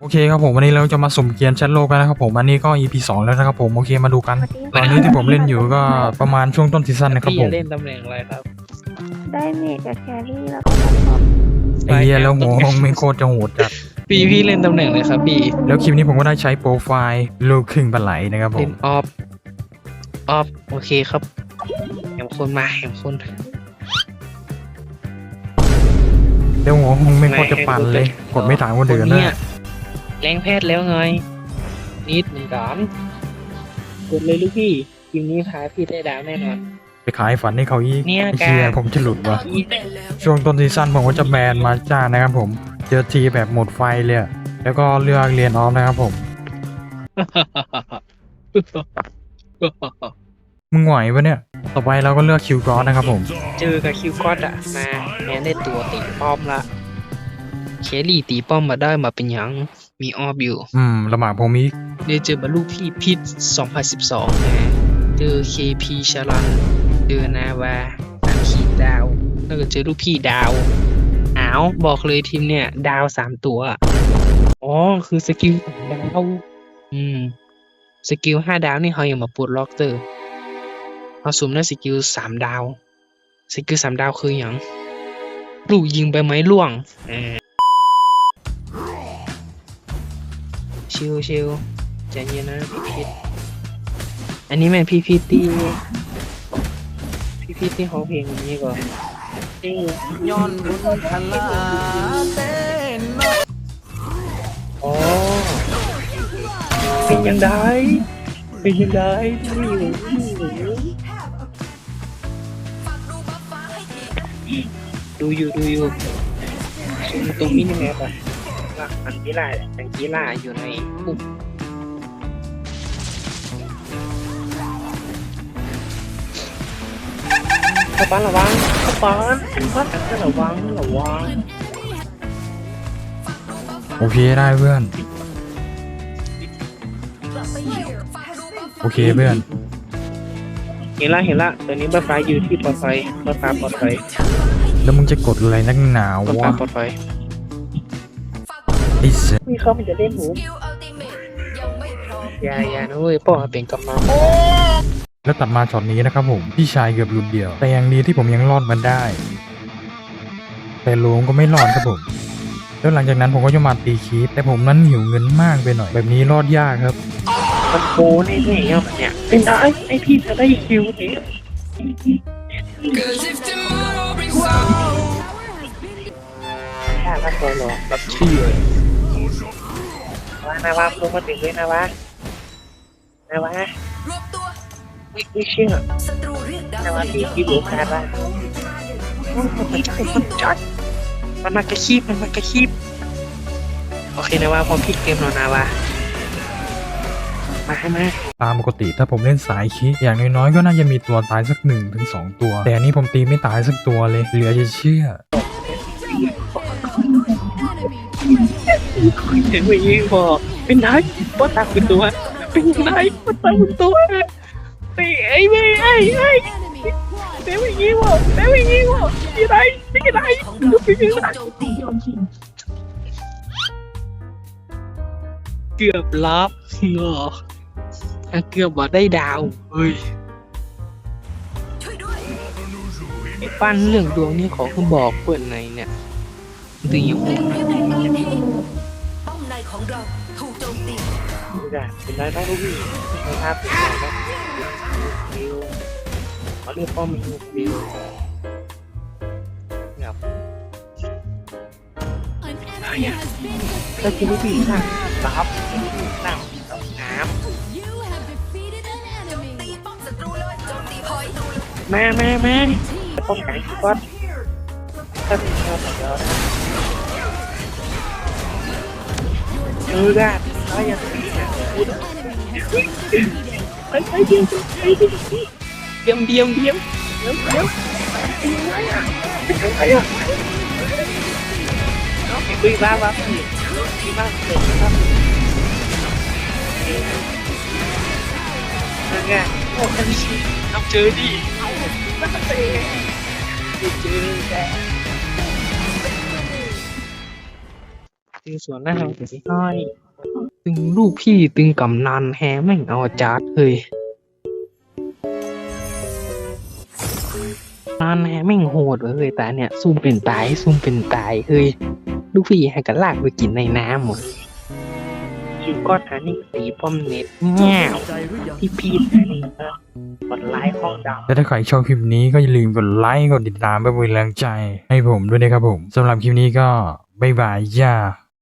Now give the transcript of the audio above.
โอเคครับผมวันนี้เราจะมาสุ่มเกียร์แชทโลกกันนะครับผมอันนี้ก็ EP 2แล้วนะครับผมโอเคมาดูกัน ตอนนี้ที่ผมเล่นอยู่ก็ประมาณช่วงต้นซีซั่นนะครับพี่ผจะมเล่นตำแหน่งอะไรครับ ได้เมจกับแครี่แล้วก็ซัพพอร์ตไอเฮียแล้วหัวห้องไม่โคตรจะโหดจัดพี่พี่เล่นตำแหน่งอะไรครับพี่แล้วคลิปนี้ผมก็ได้ใช้โปรไฟล์ลูกครึ่งปลาไหลนะครับผเล่มนออฟออฟโอเคครับแหมคนมาแหมคนแล้วหัวห้องไม่โคตรจะปั่นเลย กดไม่ถามคนอื่นเนี่นะย แรงแพทย์แล้วไง นิดหนึ่งก่อนกดเลยลูกพี่ทีมนี้พาพี่ได้ดาวแน่นอน ไปขายฝันให้เขาอีกเนี่ยไอ้เฮียการผมจะหลุดวะช่วงต้นซีซั่นผมก็จะแบนมาจ้านะครับผม เจอทีแบบหมดไฟเลยอะแล้วก็เลือกเรียนออฟนะครับผม มึงไหวปะเนี่ย ต่อไปเราก็เลือกคิวกรอสนะครับผม เจอกับคิวก็อดอะมาแม้ได้ตัวตีป้อมละ เคลลี่ตีป้อมมาได้มาเป็นหยัง มีออฟอยู่ อืมละหมาดผมอีกเดี๋ยวเจอบรรลุพี่พิษ2012นะเจอ KP ชาลันเจอนาวาสามขีดดาว แล้วก็เจอลูกพี่ดาวอ้าวบอกเลยทีมเนี่ย ดาวสามตัว อ๋อ คือสกิลสามดาว อืม สกิลห้าดาวนี่เขายังมาปลดล็อกเตอร์เขาสุ่มได้สกิลสามดาว สกิลสามดาวคืออย่างลูกยิงไปไหมล่วงเออ ชิวชิวใจเย็นนะพี่พิษอันนี้แม่นพี่พิษที่พี่พิษที่เขาเพลงอย่างนี้ก่อนจริงย้อนบุญพลาเต้นอ๋อเป็นยังไงเป็นยังไงนี่หนูนี่หนูดูอยู่ดูอยู่ตรงนี้ยังไงปะ ว่าอันกีฬาอันกีฬาอยู่ในปุ่มข้าปานระวังข้าปานข้าปานระวังระวังโอเคได้เพื่อน โอเคเพื่อน เห็นละเห็นละตอนนี้บัฟฟ้าอยู่ที่ปลอดภัยบัฟฟ้าปลอดภัยแล้วมึงจะกดอะไรนักหนาบัฟฟ้าวะปลอดภัยไอ้เสยนี่เขามันจะเล่นหมูอยาอยานะเว้ยป้องเป็นกำลังแล้วตัดมาช็อตนี้นะครับผม พี่ชายเกือบหลุดเดียว แต่ยังดีที่ผมยังรอดมันได้ แต่ลุงก็ไม่รอดครับผม แล้วหลังจากนั้นผมก็จะมาตีคีปแต่ผมนั้นหิวเงินมากไปหน่อย แบบนี้รอดยากครับ มันโกแน่ๆอะเนี่ย เป็นได้ไอพี่จะได้คิวเนี่ยถ้าถ้าโกหรอแบบเชื่อ ว่านาวาลงมาถึงเลยนาวานาวารวบตัวไม่ไม่เชื่อศัตรูเรียกดาวนาวาพี่พี่รู้การว่ามันจัดมันจัดมันมากระคีบมันมากระคีบโอเคนาวาพร้อมพลิกเกมแล้วนาวามาให้มาตามปกติถ้าผมเล่นสายคีอย่างน้อยๆก็น่าจะมีตัวตายสักหนึ่งถึงสองตัว แต่อันนี้ผมตีไม่ตายสักตัวเลย เหลือจะเชื่อ เห็นไหมยี่บอกเป็นไงป้าตาเป็นตัว เป็นไงป้าตาเป็นตัวไอ้ไอ้ไอ้ไอ้ไอ้เดี๋ยวยี่บอกเดี๋ยวยี่บอกยี่ไรยี่ไรดูเป็นยังไงเกือบลับเหรอเกือบว่าได้ดาวเฮ้ยช่วยด้วยไอ้ปั้นเรื่องดวงนี่ขอคุณบอกเปิดในเนี่ยดีอยู่เรียกเรียก ในตอนนี้ป้อมในของเราถูกโจมตี ไม่ได้เป็นไรบ้างลูกพี่ไม่ครับเป็นไรบ้างฟิวเขาเรียกป้อมิวฟิวครับก็คือลูกพี่นั่งซับลูกพี่นั่งตกน้ตีป้อมศัตรูเลยโจมตีพอยำแม่แม่แม่ป้องกันก๊อตถ้าเป็นชอบเดี๋ยวนะเออได้เขานะ พูดไปไปเดียวไปเดียวเดียวเดียวเดียวเดียวเดียว คุยบ้าบ้าพี่พี่บ้าเสร็จครับนั่นไงโอ้ยต้องเจอดิเอาไม่เจอเจอแกเจอส่วนหน้าทางไปให้ตึงลูกพี่ตึงกำนันแฮแม่งเอาจัดเฮ้ยนันแฮแม่งโหดเว้ยแต่เนี่ยซุ่มเป็นตายซุ่มเป็นตายเฮ้ยลูกพี่ให้กันลากไปกินในน้ำหมดคิวก้อนอันนี้ตีป้อมเน็ตแง่วใจหรือยังพี่พีทอันนี้เออกดไลค์ห้องดาวและถ้าใครชอบคลิปนี้ก็อย่าลืมกดไลค์กดติดตามเพื่อเป็นกำลังใจให้ผมด้วยนะครับผมสำหรับคลิปนี้ก็บ๊ายบายย่า